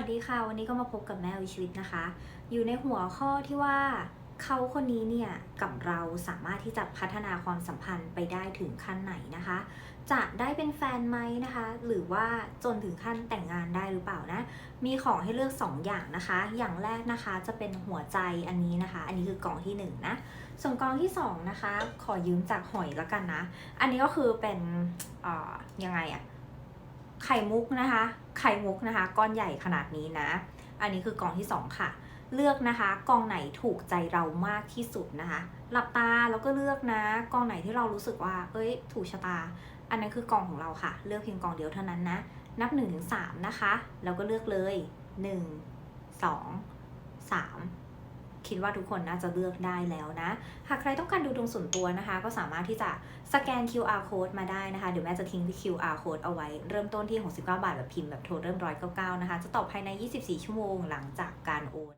วัสดีค่ะ วันนี้ก็มาพบกับแม่วิชวิตนะคะ อยู่ในหัวข้อที่ว่าเขาคนนี้เนี่ยกับเราสามารถที่จะพัฒนาความสัมพันธ์ไปได้ถึงขั้นไหนนะคะ จะได้เป็นแฟนไหมนะคะ หรือว่าจนถึงขั้นแต่งงานได้หรือเปล่านะ มีของให้เลือก 2 อย่างนะคะ อย่างแรกนะคะจะเป็นหัวใจอันนี้นะคะ อันนี้คือกล่องที่1นงนะส่วนกล่องที่สองนะคะ ขอยืมจากหอยละกันนะ อันนี้ก็คือเป็นยังไงอะไข่มุกนะคะ ไข่มุกนะคะ ก้อนใหญ่ขนาดนี้นะ อันนี้คือกล่องที่สองค่ะ เลือกนะคะกองไหนถูกใจเรามากที่สุดนะคะ หลับตาแล้วก็เลือกนะกองไหนที่เรารู้สึกว่า เอ้ย ถูกชะตา อันนั้นคือกองของเราค่ะ เลือกเพียงกองเดียวเท่านั้นนะ นับ1นถึงสนะคะ แล้วก็เลือกเลย 1 2 3 คิดว่าทุกคนน่าจะเลือกได้แล้วนะ หากใครต้องการดูดวงส่วนตัวนะคะ ก็สามารถที่จะสแกน QR code มาได้นะคะ เดี๋ยวแม่จะทิ้ง QR code เอาไว้ เริ่มต้นที่ 69 บาทแบบพิมพ์แบบโทรเริ่มร้อยเก้านะคะ จะตอบภายใน 24 ชั่วโมงหลังจากการโอน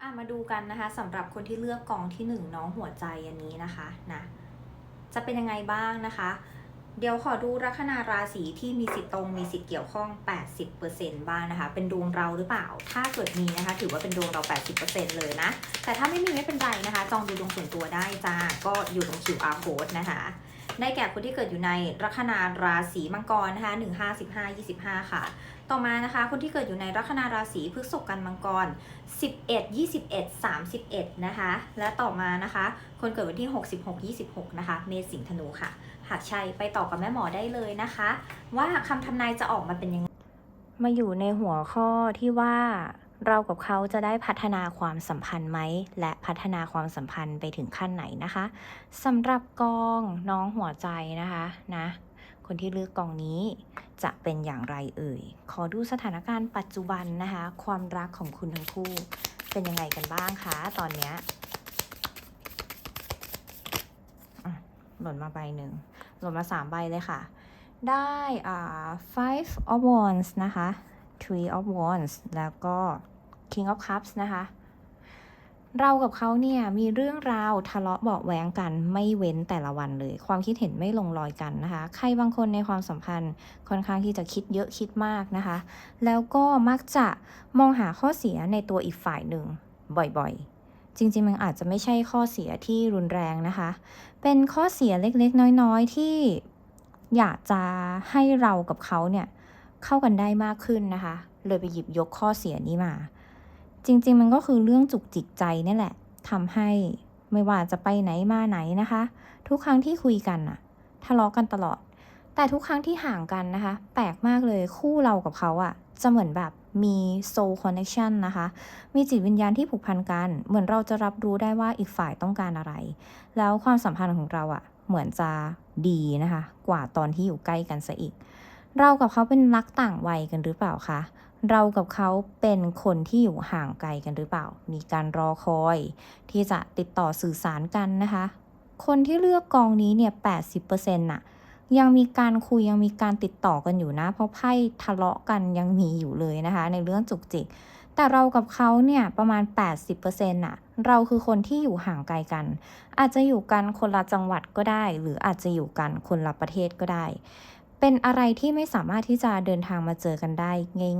อะมาดูกันนะคะสำหรับคนที่เลือกกองที่ 1 น้องหัวใจอันนี้นะคะนะจะเป็นยังไงบ้างนะคะ เดี๋ยวขอดูลัคนาราศีที่มีสิทธิ์ตรงมีสิทธิ์เกี่ยวข้อง 80%บ้างนะคะ เป็นดวงเราหรือเปล่า ถ้าเกิดมีนะคะ ถือว่าเป็นดวงเรา 80%เลยนะ แต่ถ้าไม่มีไม่เป็นไรนะคะ จองดูดวงส่วนตัวได้จ้า ก็อยู่ตรง QR code นะคะ ได้แก่คนที่เกิดอยู่ในลัคนาราศีมังกรนะคะ1 5 15 25 ค่ะ ต่อมานะคะ คนที่เกิดอยู่ในลัคนาราศีพฤษภกันมังกร 11 21 31 นะคะ และต่อมานะคะ คนเกิดวันที่66 26 นะคะ เมษสิงห์ธนูค่ะ หากใช่ไปต่อกับแม่หมอได้เลยนะคะ ว่าคำทำนายจะออกมาเป็นยังไงมาอยู่ในหัวข้อที่ว่าเรากับเขาจะได้พัฒนาความสัมพันธ์ไหม และพัฒนาความสัมพันธ์ไปถึงขั้นไหนนะคะสำหรับกองน้องหัวใจนะคะนะคนที่เลือกกองนี้จะเป็นอย่างไรเอ่ย ขอดูสถานการณ์ปัจจุบันนะคะ ความรักของคุณทั้งคู่ เป็นยังไงกันบ้างคะตอนเนี้ยหล่นมาใบหนึ่ง หล่นมาสามใบเลยค่ะ ได้อ่า five of wands นะคะ three of wands แล้วก็ king of cups นะคะ เรากับเขาเนี่ยมีเรื่องราวทะเลาะเบาะแว้งกันไม่เว้นแต่ละวันเลย ความคิดเห็นไม่ลงรอยกันนะคะ ใครบางคนในความสัมพันธ์ค่อนข้างที่จะคิดเยอะคิดมากนะคะ แล้วก็มักจะมองหาข้อเสียในตัวอีกฝ่ายหนึ่งบ่อยๆจริงๆ มันอาจจะไม่ใช่ข้อเสียที่รุนแรงนะคะ เป็นข้อเสียเล็กๆ น้อยๆ ที่อยากจะให้เรากับเขาเนี่ยเข้ากันได้มากขึ้นนะคะ เลยไปหยิบยกข้อเสียนี้มา จริงๆ มันก็คือเรื่องจุกจิกใจนี่แหละทำให้ไม่ว่าจะไปไหนมาไหนนะคะ ทุกครั้งที่คุยกันน่ะทะเลาะกันตลอด แต่ทุกครั้งที่ห่างกันนะคะ แปลกมากเลยคู่เรากับเขาอะจะเหมือนแบบ มี soul connection นะคะ มีจิตวิญญาณที่ผูกพันกัน เหมือนเราจะรับรู้ได้ว่าอีกฝ่ายต้องการอะไร แล้วความสัมพันธ์ของเราอะเหมือนจะดีนะคะ กว่าตอนที่อยู่ใกล้กันซะอีก เรากับเขาเป็นรักต่างวัยกันหรือเปล่าคะ เรากับเขาเป็นคนที่อยู่ห่างไกลกันหรือเปล่า มีการรอคอย ที่จะติดต่อสื่อสารกันนะคะ คนที่เลือกกองนี้เนี่ย 80%น่ะ ยังมีการคุยยังมีการติดต่อกันอยู่นะ เพราะไพ่ทะเลาะกันยังมีอยู่เลยนะคะ ในเรื่องจุกจิก แต่เรากับเขาเนี่ยประมาณ 80%น่ะเราคือคนที่อยู่ห่างไกลกัน อาจจะอยู่กันคนละจังหวัดก็ได้ หรืออาจจะอยู่กันคนละประเทศก็ได้ เป็นอะไรที่ไม่สามารถที่จะเดินทางมาเจอกันได้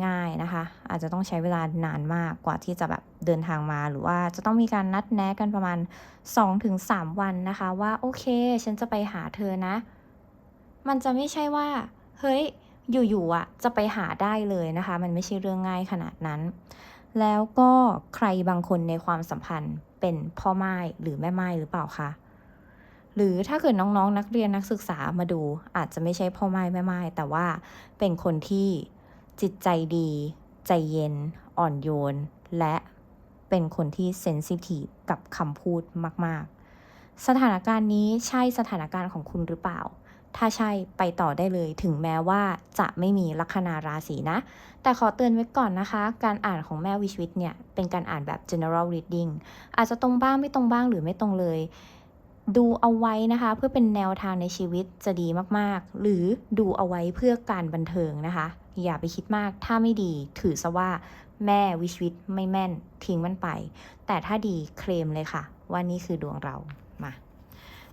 ง่าย ๆนะคะ อาจจะต้องใช้เวลานานมากกว่าที่จะแบบเดินทางมา หรือว่าจะต้องมีการนัดแนะกันประมาณ 2-3 วันนะคะ ว่าโอเค ฉันจะไปหาเธอนะ มันจะไม่ใช่ว่า เฮ้ย อยู่ๆอะจะไปหาได้เลยนะคะ มันไม่ใช่เรื่องง่ายขนาดนั้น แล้วก็ใครบางคนในความสัมพันธ์เป็นพ่อไม้หรือแม่ไม้หรือเปล่าคะหรือถ้าเกิดน้องๆนนักเรียนนักศึกษามาดู อาจจะไม่ใช่พ่อไม้แม่ไม้แต่ว่าเป็นคนที่จิตใจดี ใจเย็น อ่อนโยน และเป็นคนที่เซนซิทีฟกับคำพูดมาก ๆ สถานการณ์นี้ใช่สถานการณ์ของคุณหรือเปล่า ถ้าใช่ไปต่อได้เลยถึงแม้ว่าจะไม่มีลัคนาราศีนะ แต่ขอเตือนไว้ก่อนนะคะ การอ่านของแม่วิชวิตเนี่ย เป็นการอ่านแบบ general reading อาจจะตรงบ้างไม่ตรงบ้างหรือไม่ตรงเลย ดูเอาไว้นะคะ เพื่อเป็นแนวทางในชีวิตจะดีมากๆ หรือดูเอาไว้เพื่อการบันเทิงนะคะ อย่าไปคิดมากถ้าไม่ดีถือซะว่าแม่วิชวิตไม่แม่นทิ้งมันไป แต่ถ้าดีเคลมเลยค่ะ ว่านี่คือดวงเรามา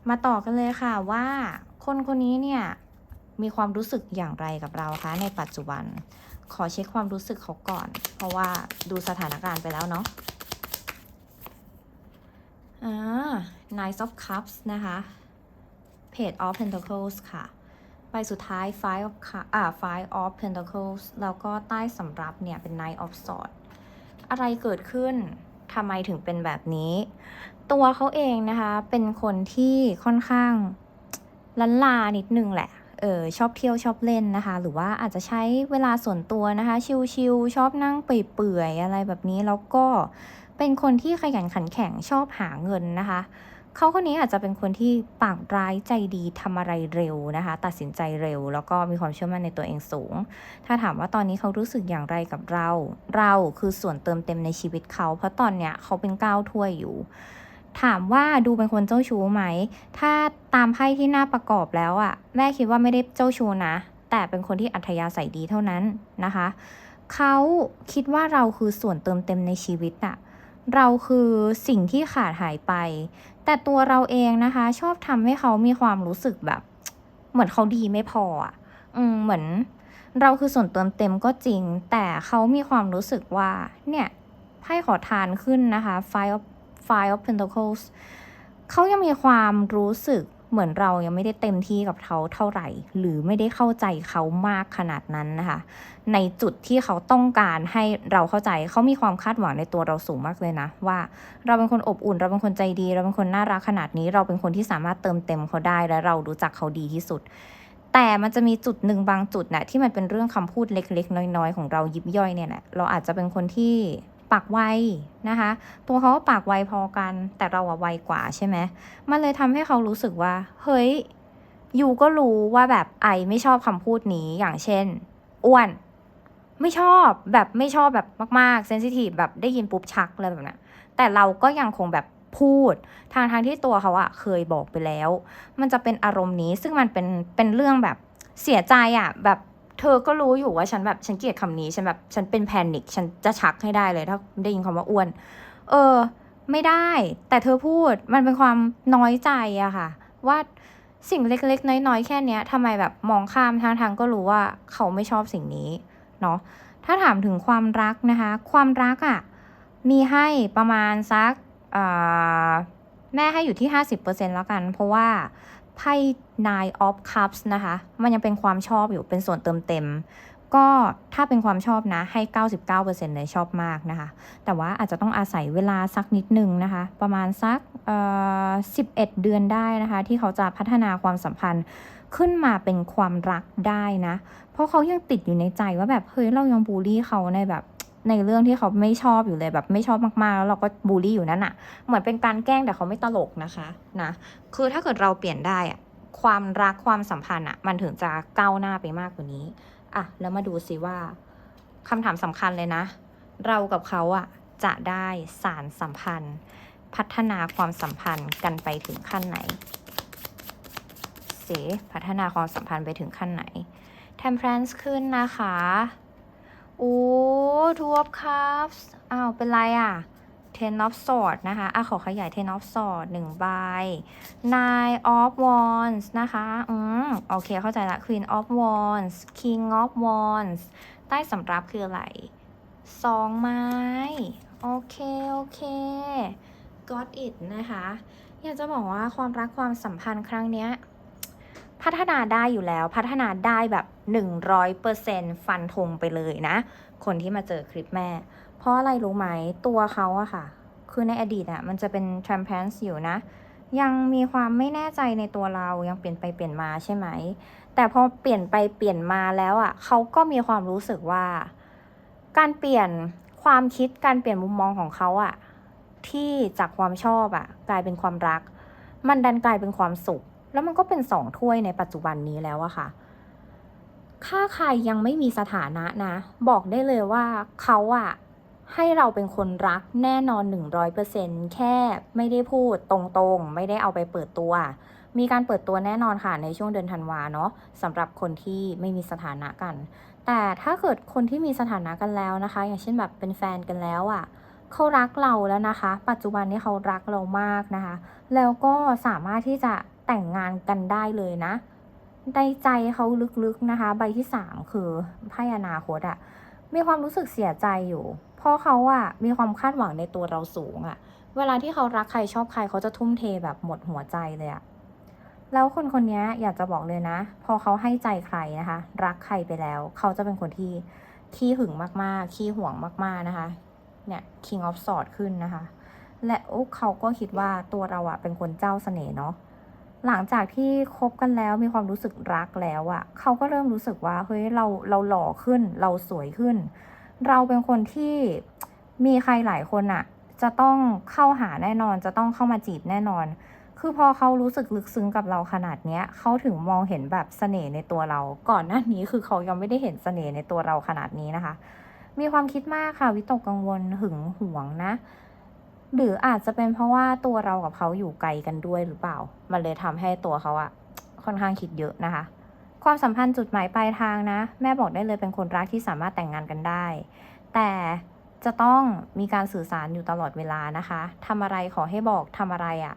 มาต่อกันเลยค่ะว่า คนคนนี้เนี่ยมีความรู้สึกอย่างไรกับเราคะในปัจจุบัน ขอเช็คความรู้สึกเขาก่อน เพราะว่าดูสถานการณ์ไปแล้วเนาะอ่า Nine of Cups นะคะ Page of Pentacles ค่ะใบสุดท้าย Five of อ่า Five of Pentacles แล้วก็ใต้สำรับเนี่ยเป็น Knight of Swords อะไรเกิดขึ้นทำไมถึงเป็นแบบนี้ ตัวเขาเองนะคะ เป็นคนที่ค่อนข้าง ลันลานิดนึงแหละเออชอบเที่ยวชอบเล่นนะคะ หรือว่าอาจจะใช้เวลาส่วนตัวนะคะ ชิลๆชอบนั่งเปื่อยๆอะไรแบบนี้แล้วก็เป็นคนที่ขยันขันแข็งชอบหาเงินนะคะเขาคนนี้อาจจะเป็นคนที่ปากร้ายใจดีทำอะไรเร็วนะคะ ตัดสินใจเร็ว แล้วก็มีความเชื่อมั่นในตัวเองสูง ถ้าถามว่าตอนนี้เขารู้สึกอย่างไรกับเรา เราคือส่วนเติมเต็มในชีวิตเขา เพราะตอนเนี้ยเขาเป็นก้าวถ้วยอยู่ ถามว่าดูเป็นคนเจ้าชู้ไหม ถ้าตามไพ่ที่หน้าประกอบแล้วอะแม่คิดว่าไม่ได้เจ้าชู้นะ แต่เป็นคนที่อัธยาศัยดีเท่านั้นนะคะ เขาคิดว่าเราคือส่วนเติมเต็มในชีวิตอะเราคือสิ่งที่ขาดหายไป แต่ตัวเราเองนะคะ ชอบทำให้เขามีความรู้สึกแบบ เหมือนเขาดีไม่พออะอืมเหมือน เราคือส่วนเติมเต็มก็จริง แต่เขามีความรู้สึกว่า เนี่ยไพ่ขอทานขึ้นนะคะ Five of Five of Pentacles เขายังมีความรู้สึกเหมือนเรายังไม่ได้เต็มที่กับเขาเท่าไหร่ หรือไม่ได้เข้าใจเขามากขนาดนั้นนะคะ ในจุดที่เขาต้องการให้เราเข้าใจเขามีความคาดหวังในตัวเราสูงมากเลยนะ ว่าเราเป็นคนอบอุ่น เราเป็นคนใจดี เราเป็นคนน่ารักขนาดนี้ เราเป็นคนที่สามารถเติมเต็มเขาได้ และเรารู้จักเขาดีที่สุด แต่มันจะมีจุดหนึ่งบางจุดนะที่มันเป็นเรื่องคำพูดเล็กๆ น้อยๆ ของเรายิบย่อยเนี่ยแหละเราอาจจะเป็นคนที่ ปากไวนะคะ ตัวเขาก็ปากไวพอกัน แต่เราอะไวกว่าใช่ไหมมันเลยทำให้เขารู้สึกว่า เฮ้ยยูก็รู้ว่าแบบไอไม่ชอบคำพูดนี้อย่างเช่นอ้วน ไม่ชอบแบบไม่ชอบแบบมากๆเซนซิทีฟแบบได้ยินปุ๊บชักอะไรแบบนั้นแต่เราก็ยังคงแบบพูดทางทางที่ตัวเขาอะเคยบอกไปแล้ว มันจะเป็นอารมณ์นี้ซึ่งมันเป็นเป็นเรื่องแบบเสียใจอะแบบ เธอก็รู้อยู่ว่าฉันแบบฉันเกลียดคำนี้ฉันแบบฉันเป็นแพนิคฉันจะชักให้ได้เลยถ้าได้ยินคำว่าอ้วน เออ ไม่ได้ แต่เธอพูดมันเป็นความน้อยใจอะค่ะ ว่าสิ่งเล็กๆ น้อยๆ แค่เนี้ยทำไมแบบมองข้ามทางทางๆก็รู้ว่าเขาไม่ชอบสิ่งนี้เนาะถ้าถามถึงความรักนะคะ ความรักอะมีให้ประมาณสักแม่ให้อยู่ที่ 50%แล้วกัน เพราะว่า ไพ่ nine of cups นะคะ มันยังเป็นความชอบอยู่เป็นส่วนเติมเต็ม ก็ถ้าเป็นความชอบนะให้ 99%เลยชอบมากนะคะ แต่ว่าอาจจะต้องอาศัยเวลาสักนิดนึงนะคะ ประมาณสักเอ่อ11เดือนได้นะคะ ที่เขาจะพัฒนาความสัมพันธ์ขึ้นมาเป็นความรักได้นะ เพราะเขายังติดอยู่ในใจว่าแบบเฮ้ยเรายังบูลลี่เขาในแบบ ในเรื่องที่เขาไม่ชอบอยู่เลยแบบไม่ชอบมากๆ แล้วเราก็บูลลี่อยู่นั่นอะเหมือนเป็นการแกล้งแต่เขาไม่ตลกนะคะนะคือถ้าเกิดเราเปลี่ยนได้อะความรักความสัมพันธ์อะมันถึงจะก้าวหน้าไปมากกว่านี้อะแล้วมาดูสิว่าคำถามสำคัญเลยนะ เรากับเขาอะจะได้สารสัมพันธ์ พัฒนาความสัมพันธ์กันไปถึงขั้นไหน เสพัฒนาความสัมพันธ์ไปถึงขั้นไหน temperance ขึ้นนะคะ two of cups อ้าวเป็นไรอะ ten of swords นะคะอะขอขยาย ten of swords หนึ่งใบ nine of wands นะคะ อืม โอเค เข้าใจละ queen of wands king of wands ใต้สำรับคืออะไรสองไม้ โอเค โอเค got it นะคะ อยากจะบอกว่าความรักความสัมพันธ์ครั้งเนี้ย พัฒนาได้อยู่แล้ว พัฒนาได้แบบ 100%ฟันธงไปเลยนะ คนที่มาเจอคลิปแม่ เพราะอะไรรู้ไหมตัวเขาอะค่ะ คือในอดีตอะมันจะเป็น transparent อยู่นะ ยังมีความไม่แน่ใจในตัวเรายังเปลี่ยนไปเปลี่ยนมาใช่ไหม แต่พอเปลี่ยนไปเปลี่ยนมาแล้วอะเขาก็มีความรู้สึกว่า การเปลี่ยนความคิดการเปลี่ยนมุมมองของเขาอะที่จากความชอบอะกลายเป็นความรัก มันดันกลายเป็นความสุข แล้วมันก็เป็นสองถ้วยในปัจจุบันนี้แล้วอะค่ะ ถ้าใครยังไม่มีสถานะนะ บอกได้เลยว่าเขาอะให้เราเป็นคนรักแน่นอน 100%แค่ไม่ได้พูดตรงๆ ไม่ได้เอาไปเปิดตัว มีการเปิดตัวแน่นอนค่ะในช่วงเดือนธันวาเนาะสำหรับคนที่ไม่มีสถานะกัน แต่ถ้าเกิดคนที่มีสถานะกันแล้วนะคะ อย่างเช่นแบบเป็นแฟนกันแล้วอะเขารักเราแล้วนะคะ ปัจจุบันนี้เขารักเรามากนะคะ แล้วก็สามารถที่จะแต่งงานกันได้เลยนะ ในใจเขาลึกๆนะคะ ใบที่สามคือไพ่อนาคตอะมีความรู้สึกเสียใจอยู่ เพราะเขาอะมีความคาดหวังในตัวเราสูงอะเวลาที่เขารักใครชอบใครเขาจะทุ่มเทแบบหมดหัวใจเลยอะแล้วคนคนนี้อยากจะบอกเลยนะ พอเขาให้ใจใครนะคะ รักใครไปแล้ว เขาจะเป็นคนที่ขี้หึงมากๆ ขี้ห่วงมากๆนะคะ เนี่ย King of Swords ขึ้นนะคะ และเขาก็คิดว่าตัวเราอะเป็นคนเจ้าเสน่ห์เนาะ หลังจากที่คบกันแล้วมีความรู้สึกรักแล้วอะเขาก็เริ่มรู้สึกว่าเฮ้ยเราเราหล่อขึ้น เราสวยขึ้น เราเป็นคนที่มีใครหลายคนอะจะต้องเข้าหาแน่นอน จะต้องเข้ามาจีบแน่นอน คือพอเขารู้สึกลึกซึ้งกับเราขนาดเนี้ยเขาถึงมองเห็นแบบเสน่ห์ในตัวเรา ก่อนหน้านี้คือเขายังไม่ได้เห็นเสน่ห์ในตัวเราขนาดนี้นะคะ มีความคิดมากค่ะวิตกกังวลหึงหวงนะ หรืออาจจะเป็นเพราะว่าตัวเรากับเขาอยู่ไกลกันด้วยหรือเปล่า มันเลยทำให้ตัวเขาอะค่อนข้างคิดเยอะนะคะ ความสัมพันธ์จุดหมายปลายทางนะ แม่บอกได้เลยเป็นคนรักที่สามารถแต่งงานกันได้ แต่จะต้องมีการสื่อสารอยู่ตลอดเวลานะคะทำอะไรขอให้บอกทำอะไรอะ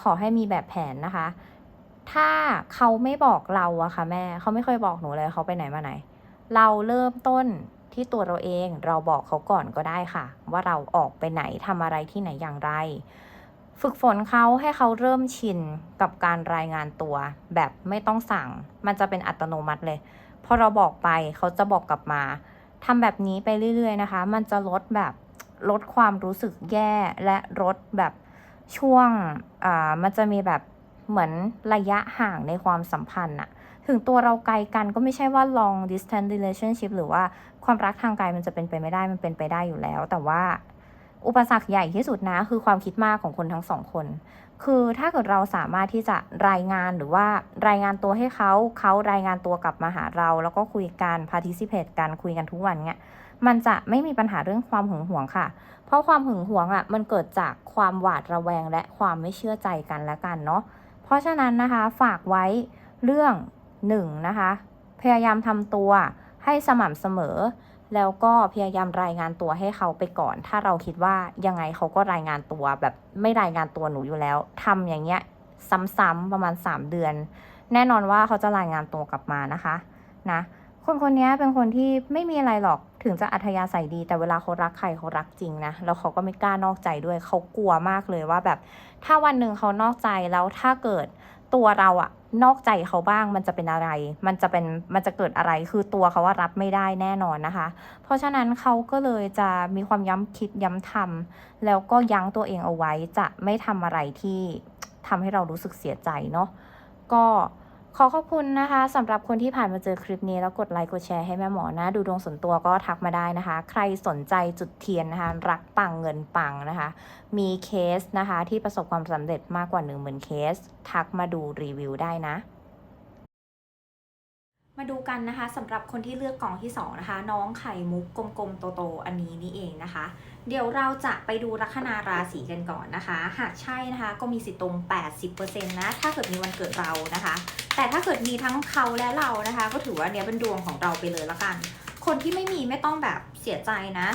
ขอให้มีแบบแผนนะคะ ถ้าเขาไม่บอกเราอะค่ะแม่เขาไม่เคยบอกหนูเลยเขาไปไหนมาไหน เราเริ่มต้น ที่ตัวเราเองเราบอกเขาก่อนก็ได้ค่ะ ว่าเราออกไปไหนทำอะไรที่ไหนอย่างไร ฝึกฝนเขาให้เขาเริ่มชินกับการรายงานตัว แบบไม่ต้องสั่ง มันจะเป็นอัตโนมัติเลยพอเราบอกไปเขาจะบอกกลับมาทำแบบนี้ไปเรื่อย ๆ นะคะ มันจะลดแบบลดความรู้สึกแย่และลดแบบช่วงอ่ามันจะมีแบบเหมือนระยะห่างในความสัมพันธ์อะ ถึงตัวเราไกลกันก็ไม่ใช่ว่า long distance relationship หรือว่าความรักทางไกลมันจะเป็นไปไม่ได้มันเป็นไปได้อยู่แล้ว แต่ว่าอุปสรรคใหญ่ที่สุดนะ คือความคิดมากของคนทั้งสองคน คือถ้าเกิดเราสามารถที่จะรายงานหรือว่ารายงานตัวให้เขา เขารายงานตัวกลับมาหาเรา แล้วก็คุยกัน participate กันคุยกันทุกวันเนี่ยมันจะไม่มีปัญหาเรื่องความหึงหวงค่ะ เพราะความหึงหวงอะมันเกิดจากความหวาดระแวงและความไม่เชื่อใจกันและกันเนาะ เพราะฉะนั้นนะคะฝากไว้เรื่อง หนึ่งนะคะ พยายามทำตัวให้สม่ำเสมอ แล้วก็พยายามรายงานตัวให้เขาไปก่อน ถ้าเราคิดว่ายังไงเขาก็รายงานตัวแบบไม่รายงานตัวหนูอยู่แล้วทำอย่างเงี้ยซ้ำๆประมาณ 3 เดือน แน่นอนว่าเขาจะรายงานตัวกลับมานะคะนะคนคนนี้เป็นคนที่ไม่มีอะไรหรอกถึงจะอัธยาศัยดี แต่เวลาเขารักใครเขารักจริงนะแล้วเขาก็ไม่กล้านอกใจด้วยเขากลัวมากเลยว่าแบบ ถ้าวันหนึ่งเขานอกใจแล้วถ้าเกิดตัวเราอะ นอกใจเขาบ้างมันจะเป็นอะไร มันจะเป็นมันจะเกิดอะไรคือตัวเขาว่ารับไม่ได้แน่นอนนะคะ เพราะฉะนั้นเขาก็เลยจะมีความย้ำคิดย้ำทำแล้วก็ยั้งตัวเองเอาไว้จะไม่ทำอะไรที่ทำให้เรารู้สึกเสียใจเนาะก็ ขอขอบคุณนะคะสำหรับคนที่ผ่านมาเจอคลิปนี้แล้วกดไลค์กดแชร์ให้แม่หมอนะ ดูดวงส่วนตัวก็ทักมาได้นะคะ ใครสนใจจุดเทียนนะคะ รักปังเงินปังนะคะ มีเคสนะคะที่ประสบความสำเร็จมากกว่า 1 0,000 เคส ทักมาดูรีวิวได้นะ มาดูกันนะคะสำหรับคนที่เลือกกล่องที่ 2 นะคะ น้องไข่มุกกลมๆโตๆอันนี้นี่เองนะคะ เดี๋ยวเราจะไปดูลัคนาราศีกันก่อนนะคะ หากใช่นะคะก็มีสิทธิ์ตรง 80%นะถ้าเกิดมีวันเกิดเรานะคะ แต่ถ้าเกิดมีทั้งเขาและเรานะคะ ก็ถือว่าเนี้ยเป็นดวงของเราไปเลยละกัน คนที่ไม่มีไม่ต้องแบบเสียใจนะ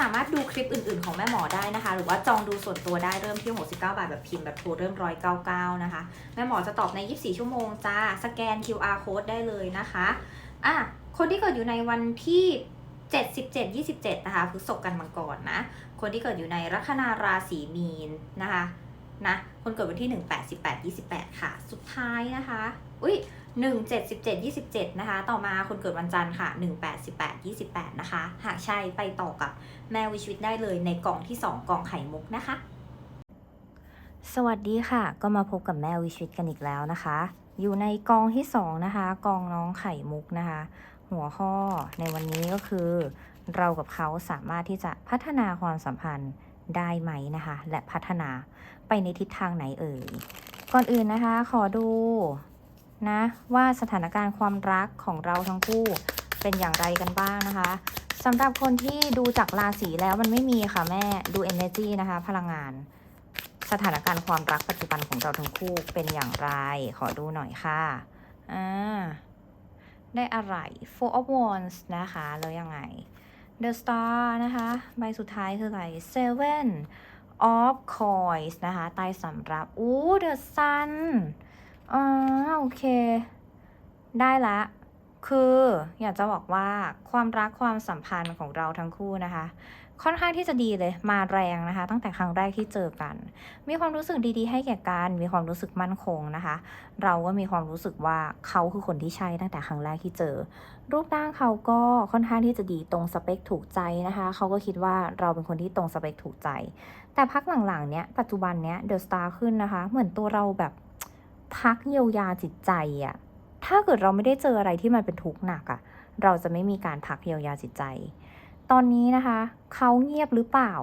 สามารถดูคลิปอื่นๆของแม่หมอได้นะคะ หรือว่าจองดูส่วนตัวได้เริ่มที่ 69 บาทแบบพิมพ์แบบโทรเริ่ม 199 นะคะ แม่หมอจะตอบใน 24 ชั่วโมงจ้า สแกน QR code ได้เลยนะคะอะคนที่เกิดอยู่ในวันที่ 77 27 นะคะพฤษภกันมังกรนะ คนที่เกิดอยู่ในลัคนาราศีมีนนะคะนะคนเกิดวันที่ 1 8 18 28 ค่ะ สุดท้ายนะคะ อุ้ย 1 7 17 27 นะคะ ต่อมาคนเกิดวันจันทร์ค่ะ 1 8 18 28 นะคะ หากใช่ไปต่อกับแม่วิชวิตได้เลยในกล่องที่ 2 กล่องไข่มุกนะคะ สวัสดีค่ะ ก็มาพบกับแม่วิชวิตกันอีกแล้วนะคะ อยู่ในกองที่ 2 นะคะ กองน้องไข่มุกนะคะ หัวข้อในวันนี้ก็คือ เรากับเขาสามารถที่จะพัฒนาความสัมพันธ์ได้ไหมนะคะ และพัฒนาไปในทิศทางไหนเอ่ยก่อนอื่นนะคะ ขอดู นะว่าสถานการณ์ความรักของเราทั้งคู่เป็นอย่างไรกันบ้างนะคะสำหรับคนที่ดูจากราศีแล้วมันไม่มีค่ะแม่ดู energy นะคะ พลังงาน สถานการณ์ความรักปัจจุบันของเราทั้งคู่เป็นอย่างไร ขอดูหน่อยค่ะอ่าได้อะไร Four of Wands นะคะ แล้วยังไง The Star นะคะ ใบสุดท้ายคืออะไร Seven of Coins นะคะใต้สำรับอู้ The Sun อ่าโอเค ได้ละ คืออยากจะบอกว่าความรักความสัมพันธ์ของเราทั้งคู่นะคะ ค่อนข้างที่จะดีเลยมาแรงนะคะ ตั้งแต่ครั้งแรกที่เจอกัน มีความรู้สึกดีๆ ให้แก่กันมีความรู้สึกมั่นคงนะคะ เราก็มีความรู้สึกว่าเขาคือคนที่ใช่ตั้งแต่ครั้งแรกที่เจอ รูปร่างเขาก็ค่อนข้างที่จะดีตรงสเปคถูกใจนะคะ เขาก็คิดว่าเราเป็นคนที่ตรงสเปคถูกใจ แต่พักหลังๆเนี้ยปัจจุบันเนี้ยเดอะสตาร์ขึ้นนะคะ เหมือนตัวเราแบบ พักเยียวยาจิตใจอะถ้าเกิดเราไม่ได้เจออะไรที่มันเป็นทุกข์หนักอะเราจะไม่มีการพักเยียวยาจิตใจ ตอนนี้นะคะ เขาเงียบหรือเปล่า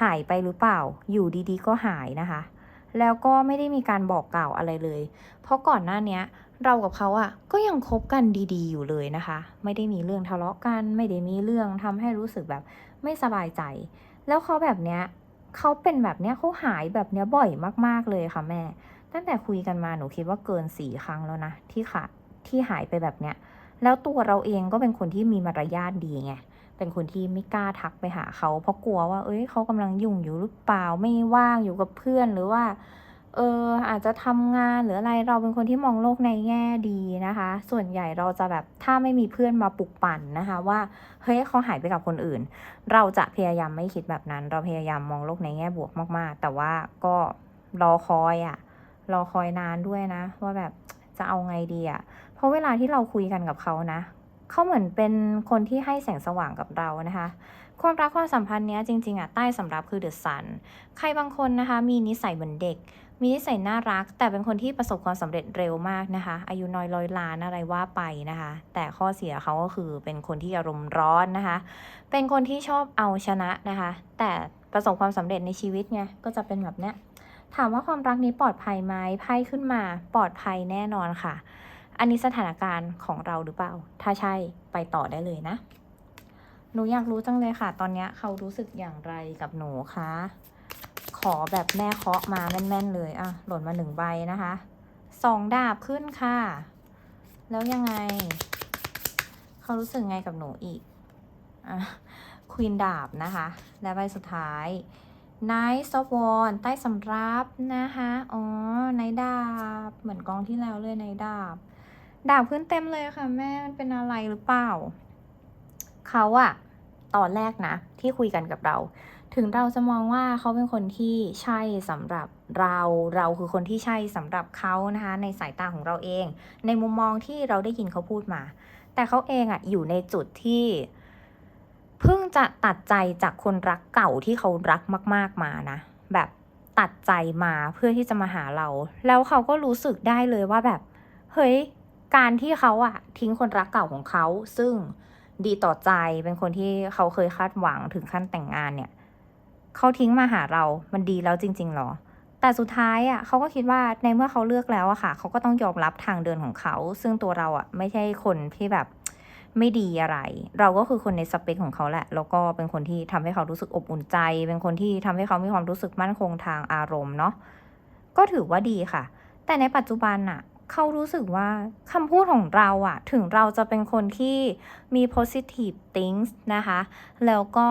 หายไปหรือเปล่า อยู่ดีๆ ก็หายนะคะ แล้วก็ไม่ได้มีการบอกกล่าวอะไรเลย เพราะก่อนหน้าเนี้ยเรากับเขาอะก็ยังคบกันดีๆ อยู่เลยนะคะ ไม่ได้มีเรื่องทะเลาะกัน ไม่ได้มีเรื่องทำให้รู้สึกแบบไม่สบายใจ แล้วเขาแบบเนี้ยเขาเป็นแบบเนี้ยเขาหายแบบเนี้ยบ่อยมากๆเลยค่ะแม่ ตั้งแต่คุยกันมาหนูคิดว่าเกินสี่ครั้งแล้วนะที่ค่ะที่หายไปแบบเนี้ย แล้วตัวเราเองก็เป็นคนที่มีมารยาทดีไงเป็นคนที่ไม่กล้าทักไปหาเขาเพราะกลัวว่า เอ้ยเขากำลังยุ่งอยู่หรือเปล่าไม่ว่างอยู่กับเพื่อนหรือว่า เอออาจจะทำงานหรืออะไรเราเป็นคนที่มองโลกในแง่ดีนะคะ ส่วนใหญ่เราจะแบบถ้าไม่มีเพื่อนมาปลุกปั่นนะคะ ว่าเฮ้ยเขาหายไปกับคนอื่น เราจะพยายามไม่คิดแบบนั้น เราพยายามมองโลกในแง่บวกมาก ๆ แต่ว่าก็รอคอยอะ รอคอยนานด้วยนะ ว่าแบบจะเอาไงดีอะเพราะเวลาที่เราคุยกันกับเขานะเขาเหมือนเป็นคนที่ให้แสงสว่างกับเรานะคะ ความรักความสัมพันธ์เนี้ยจริงๆอะใต้สำรับคือเดอะซัน ใครบางคนนะคะ มีนิสัยเหมือนเด็ก มีนิสัยน่ารัก แต่เป็นคนที่ประสบความสำเร็จเร็วมากนะคะ อายุน้อยร้อยล้านอะไรว่าไปนะคะ แต่ข้อเสียเขาก็คือเป็นคนที่อารมณ์ร้อนนะคะ เป็นคนที่ชอบเอาชนะนะคะ แต่ประสบความสำเร็จในชีวิตไงก็จะเป็นแบบเนี้ย ถามว่าความรักนี้ปลอดภัยไหมไพ่ขึ้นมาปลอดภัยแน่นอนค่ะ อันนี้สถานการณ์ของเราหรือเปล่า ถ้าใช่ไปต่อได้เลยนะ หนูอยากรู้จังเลยค่ะ ตอนนี้เขารู้สึกอย่างไรกับหนูคะขอแบบแม่เคาะมาแม่นๆเลยอะหล่นมาหนึ่งใบนะคะสองดาบขึ้นค่ะ แล้วยังไง เขารู้สึกไงกับหนูอีกอะควีนดาบนะคะ และใบสุดท้าย Knight of Wands ใต้สำรับนะคะอ๋อในดาบ เหมือนกองที่แล้วเลยในดาบ ดาบขึ้นเต็มเลยค่ะ แม่มันเป็นอะไรหรือเปล่า เขาอะตอนแรกนะ ที่คุยกันกับเรา ถึงเราจะมองว่าเขาเป็นคนที่ใช่สำหรับเราเราคือคนที่ใช่สำหรับเขานะคะ ในสายตาของเราเอง ในมุมมองที่เราได้ยินเขาพูดมา แต่เขาเองอะอยู่ในจุดที่ เพิ่งจะตัดใจจากคนรักเก่าที่เขารักมาก ๆมานะ แบบตัดใจมาเพื่อที่จะมาหาเรา แล้วเขาก็รู้สึกได้เลยว่าแบบ เฮ้ย การที่เขาอะทิ้งคนรักเก่าของเขา ซึ่งดีต่อใจเป็นคนที่เขาเคยคาดหวังถึงขั้นแต่งงานเนี่ยเขาทิ้งมาหาเรา มันดีแล้วจริง ๆหรอ แต่สุดท้ายอะเขาก็คิดว่าในเมื่อเขาเลือกแล้วอะค่ะ เขาก็ต้องยอมรับทางเดินของเขา ซึ่งตัวเราอะไม่ใช่คนที่แบบ ไม่ดีอะไร เราก็คือคนในสเปคของเขาแหละ แล้วก็เป็นคนที่ทำให้เขารู้สึกอบอุ่นใจ เป็นคนที่ทำให้เขามีความรู้สึกมั่นคงทางอารมณ์เนาะก็ถือว่าดีค่ะ แต่ในปัจจุบันอะเขารู้สึกว่าคำพูดของเราอะถึงเราจะเป็นคนที่มี positive things นะคะ แล้วก็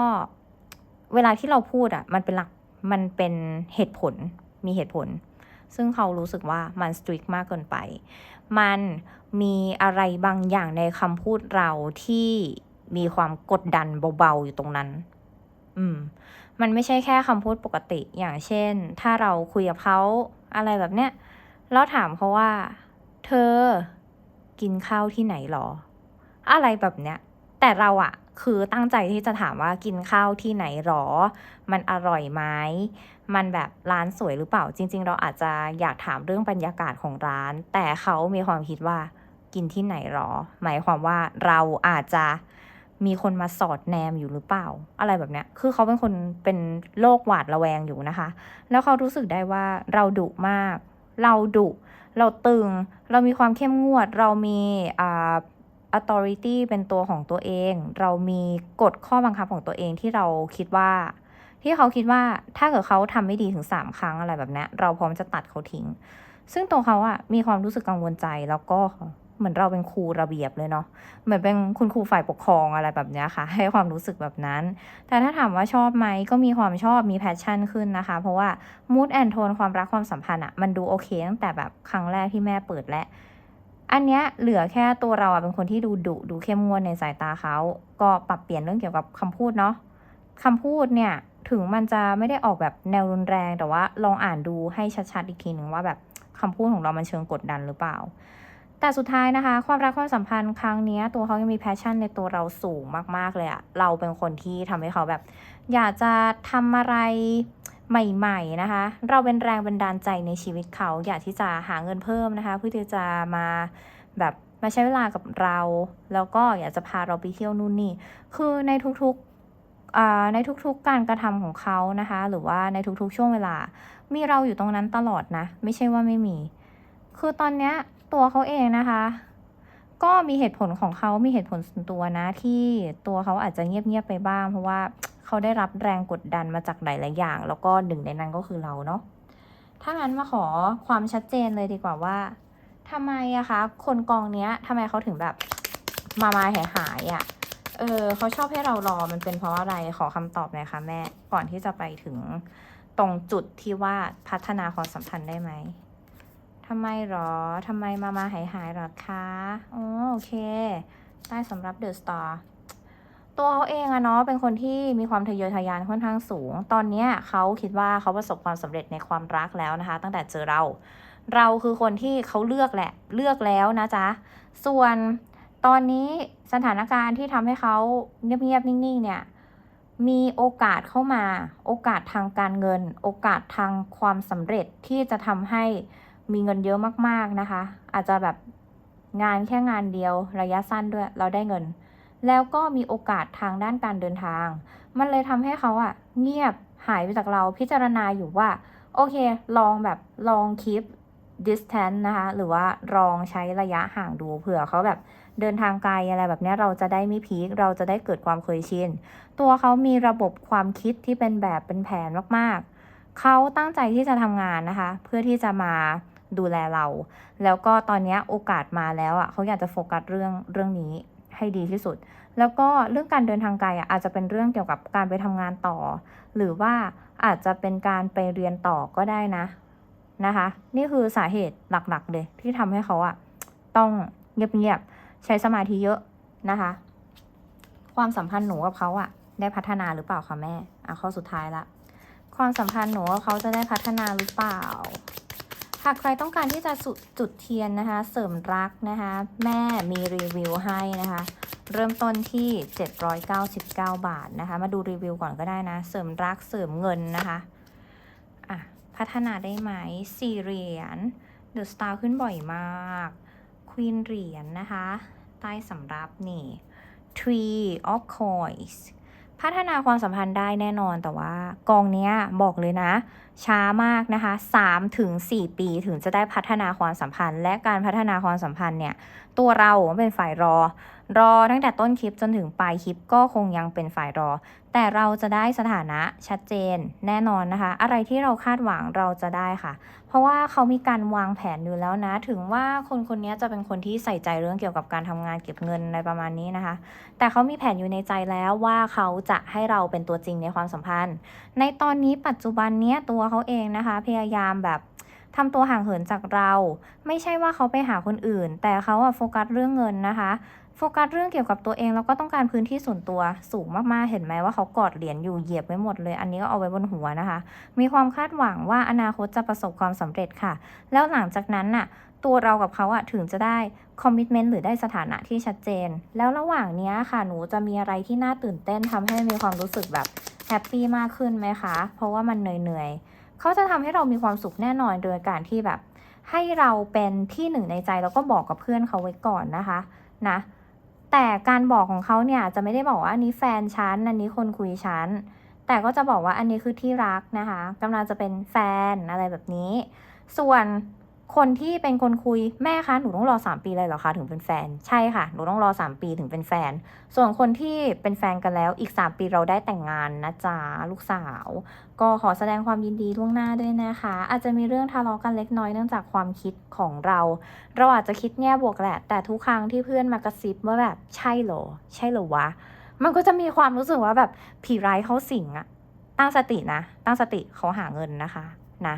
เวลาที่เราพูดอะมันเป็นหลักมันเป็นเหตุผลมีเหตุผล ซึ่งเขารู้สึกว่ามัน strict มากเกินไป มันมีอะไรบางอย่างในคำพูดเราที่มีความกดดันเบาๆอยู่ตรงนั้น อืม มันไม่ใช่แค่คำพูดปกติอย่างเช่น ถ้าเราคุยกับเขาอะไรแบบเนี้ยแล้วถามเขาว่า เธอกินข้าวที่ไหนหรอ อะไรแบบเนี้ย แต่เราอะคือตั้งใจที่จะถามว่ากินข้าวที่ไหนหรอ มันอร่อยไหม มันแบบร้านสวยหรือเปล่า จริง ๆ เราอาจจะอยากถามเรื่องบรรยากาศของร้าน แต่เขามีความคิดว่ากินที่ไหนหรอ หมายความว่าเราอาจจะมีคนมาสอดแนมอยู่หรือเปล่า อะไรแบบเนี้ย คือเขาเป็นคนเป็นโรคหวาดระแวงอยู่นะคะ แล้วเขารู้สึกได้ว่าเราดุมาก เราดุ เราตึง เรามีความเข้มงวด เรามีอ่า authority เป็นตัวของตัวเอง เรามีกฎข้อบังคับของตัวเองที่เราคิดว่า ที่เขาคิดว่าถ้าเกิดเขาทำไม่ดีถึงสามครั้งอะไรแบบนี้เราพร้อมจะตัดเขาทิ้ง ซึ่งตัวเขาอะมีความรู้สึกกังวลใจแล้วก็เหมือนเราเป็นครูระเบียบเลยเนาะ เหมือนเป็นคุณครูฝ่ายปกครองอะไรแบบเนี้ยค่ะ ให้ความรู้สึกแบบนั้น แต่ถ้าถามว่าชอบไหมก็มีความชอบมีแพชชั่นขึ้นนะคะ เพราะว่า mood and tone ความรักความสัมพันธ์อะมันดูโอเคตั้งแต่แบบครั้งแรกที่แม่เปิดและอันเนี้ยเหลือแค่ตัวเราอะเป็นคนที่ดูดุดูเข้มงวดในสายตาเขา ก็ปรับเปลี่ยนเรื่องเกี่ยวกับคำพูดเนาะคำพูดเนี่ย ถึงมันจะไม่ได้ออกแบบแนวรุนแรง แต่ว่าลองอ่านดูให้ชัดๆอีกทีหนึ่งว่าแบบคำพูดของเรามันเชิงกดดันหรือเปล่า แต่สุดท้ายนะคะ ความรักความสัมพันธ์ครั้งนี้ตัวเขายังมีแพชชั่นในตัวเราสูงมากๆเลยอะเราเป็นคนที่ทำให้เขาแบบ อยากจะทำอะไรใหม่ ๆ นะคะ เราเป็นแรงบันดาลใจในชีวิตเขา อยากที่จะหาเงินเพิ่มนะคะ เพื่อที่จะมาแบบมาใช้เวลากับเรา แล้วก็อยากจะพาเราไปเที่ยวนู่นนี่ คือในทุกๆ ในทุกๆการกระทำของเขานะคะ หรือว่าในทุกๆช่วงเวลา มีเราอยู่ตรงนั้นตลอดนะ ไม่ใช่ว่าไม่มี คือตอนเนี้ยตัวเขาเองนะคะ ก็มีเหตุผลของเขามีเหตุผลส่วนตัวนะ ที่ตัวเขาอาจจะเงียบๆไปบ้าง เพราะว่าเขาได้รับแรงกดดันมาจากหลายๆอย่าง แล้วก็หนึ่งในนั้นก็คือเราเนาะถ้างั้นมาขอความชัดเจนเลยดีกว่าว่าทำไมอะคะ คนกองเนี้ยทำไมเขาถึงแบบมามาหายหายๆอะ เออเขาชอบให้เรารอมันเป็นเพราะอะไรขอคำตอบหน่อยค่ะแม่ ก่อนที่จะไปถึงตรงจุดที่ว่าพัฒนาความสัมพันธ์ได้ไหมทำไมหรอทำไมมามาหายหายๆหรอคะอ๋อโอเค ได้สำหรับเดอะสตาร์ตัวเขาเองอะเนาะเป็นคนที่มีความทะเยอทะยานค่อนข้างสูง ตอนเนี้ยเขาคิดว่าเขาประสบความสำเร็จในความรักแล้วนะคะ ตั้งแต่เจอเรา เราคือคนที่เขาเลือกแหละ เลือกแล้วนะจ๊ะ ส่วน ตอนนี้สถานการณ์ที่ทำให้เขาเงียบๆนิ่งๆ เนี่ย มีโอกาสเข้ามา โอกาสทางการเงิน โอกาสทางความสำเร็จที่จะทำให้มีเงินเยอะมากๆนะคะ อาจจะแบบงานแค่งานเดียวระยะสั้นด้วย เราได้เงิน แล้วก็มีโอกาสทางด้านการเดินทาง มันเลยทำให้เขาอะเงียบหายไปจากเราพิจารณาอยู่ว่า โอเค ลองแบบลองคีป distance นะคะ หรือว่าลองใช้ระยะห่างดูเผื่อเขาแบบ เดินทางไกลอะไรแบบนี้เราจะได้ไม่พีคเราจะได้เกิดความเคยชินตัวเขามีระบบความคิดที่เป็นแบบเป็นแผนมากๆ เขาตั้งใจที่จะทำงานนะคะ เพื่อที่จะมาดูแลเรา แล้วก็ตอนนี้โอกาสมาแล้วอะเขาอยากจะโฟกัสเรื่องเรื่องนี้ให้ดีที่สุด แล้วก็เรื่องการเดินทางไกลอะอาจจะเป็นเรื่องเกี่ยวกับการไปทำงานต่อ หรือว่าอาจจะเป็นการไปเรียนต่อก็ได้นะนะคะ นี่คือสาเหตุหลักๆเลยที่ทำให้เขาอะต้องเงียบๆ ใช้สมาธิเยอะนะคะ ความสัมพันธ์หนูกับเขาอะได้พัฒนาหรือเปล่าคะแม่อะข้อสุดท้ายละความสัมพันธ์หนูกับเขาจะได้พัฒนาหรือเปล่าหากใครต้องการที่จะจุดเทียนนะคะ เสริมรักนะคะ แม่มีรีวิวให้นะคะ เริ่มต้นที่ 799 บาทนะคะ มาดูรีวิวก่อนก็ได้นะ เสริมรักเสริมเงินนะคะอะพัฒนาได้ไหมสี่เหรียญเดอะสตาร์ขึ้นบ่อยมาก ควีนเหรียญนะคะ ใต้สำรับนี่ Tree of Coins พัฒนาความสัมพันธ์ได้แน่นอนแต่ว่ากองเนี้ยบอกเลยนะ ช้ามากนะคะ3ถึง4ปีถึงจะได้พัฒนาความสัมพันธ์ และการพัฒนาความสัมพันธ์เนี่ย ตัวเราเป็นฝ่ายรอ รอตั้งแต่ต้นคลิปจนถึงปลายคลิปก็คงยังเป็นฝ่ายรอ แต่เราจะได้สถานะชัดเจนแน่นอนนะคะ อะไรที่เราคาดหวังเราจะได้ค่ะ เพราะว่าเขามีการวางแผนอยู่แล้วนะ ถึงว่าคนคนนี้จะเป็นคนที่ใส่ใจเรื่องเกี่ยวกับการทำงานเก็บเงินอะไรประมาณนี้นะคะ แต่เขามีแผนอยู่ในใจแล้วว่าเขาจะให้เราเป็นตัวจริงในความสัมพันธ์ ในตอนนี้ปัจจุบันเนี้ยตัวเขาเองนะคะ พยายามแบบทำตัวห่างเหินจากเรา ไม่ใช่ว่าเขาไปหาคนอื่น แต่เขาอะโฟกัสเรื่องเงินนะคะ โฟกัสเรื่องเกี่ยวกับตัวเองแล้วก็ต้องการพื้นที่ส่วนตัวสูงมากๆ เห็นไหมว่าเขากอดเหรียญอยู่เหยียบไว้หมดเลย อันนี้ก็เอาไว้บนหัวนะคะ มีความคาดหวังว่าอนาคตจะประสบความสำเร็จค่ะ แล้วหลังจากนั้นน่ะตัวเรากับเขาอะถึงจะได้คอมมิชเมนต์หรือได้สถานะที่ชัดเจน แล้วระหว่างนี้ค่ะหนูจะมีอะไรที่น่าตื่นเต้นทำให้มีความรู้สึกแบบแฮปปี้มากขึ้นไหมคะ เพราะว่ามันเหนื่อยๆเขาจะทำให้เรามีความสุขแน่นอนโดยการที่แบบ ให้เราเป็นที่หนึ่งในใจแล้วก็บอกกับเพื่อนเขาไว้ก่อนนะคะ นะ แต่การบอกของเขาเนี่ยจะไม่ได้บอกว่าอันนี้แฟนฉันอันนี้คนคุยฉันแต่ก็จะบอกว่าอันนี้คือที่รักนะคะกำลังจะเป็นแฟนอะไรแบบนี้ ส่วน คนที่เป็นคนคุยแม่คะหนูต้องรอ 3 ปีเลยเหรอคะถึงเป็นแฟน ใช่ค่ะ หนูต้องรอ 3 ปีถึงเป็นแฟน ส่วนคนที่เป็นแฟนกันแล้วอีก 3 ปีเราได้แต่งงานนะจ๊ะลูกสาว ก็ขอแสดงความยินดีล่วงหน้าด้วยนะคะ อาจจะมีเรื่องทะเลาะกันเล็กน้อยเนื่องจากความคิดของเรา เราอาจจะคิดแง่บวกแหละ แต่ทุกครั้งที่เพื่อนมากระซิบว่าแบบใช่เหรอใช่เหรอวะ มันก็จะมีความรู้สึกว่าแบบผีร้ายเขาสิงอะตั้งสตินะ ตั้งสติเขาหาเงินนะคะนะ